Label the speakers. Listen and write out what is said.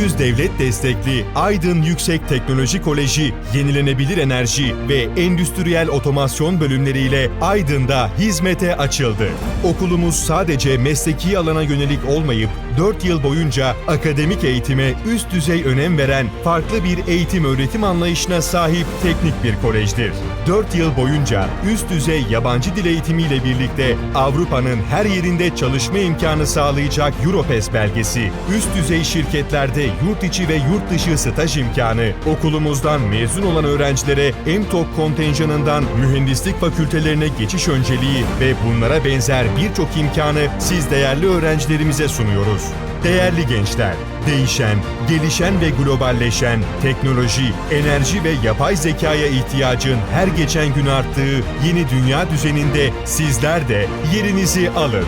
Speaker 1: %100 devlet destekli Aydın Yüksek Teknoloji Koleji, yenilenebilir enerji ve endüstriyel otomasyon bölümleriyle Aydın'da hizmete açıldı. Okulumuz sadece mesleki alana yönelik olmayıp 4 yıl boyunca akademik eğitime üst düzey önem veren farklı bir eğitim öğretim anlayışına sahip teknik bir kolejdir. 4 yıl boyunca üst düzey yabancı dil eğitimiyle birlikte Avrupa'nın her yerinde çalışma imkanı sağlayacak Europes belgesi, üst düzey şirketlerde yurt içi ve yurt dışı staj imkanı, okulumuzdan mezun olan öğrencilere MTOK kontenjanından mühendislik fakültelerine geçiş önceliği ve bunlara benzer birçok imkanı siz değerli öğrencilerimize sunuyoruz. Değerli gençler, değişen, gelişen ve globalleşen teknoloji, enerji ve yapay zekaya ihtiyacın her geçen gün arttığı yeni dünya düzeninde sizler de yerinizi alın.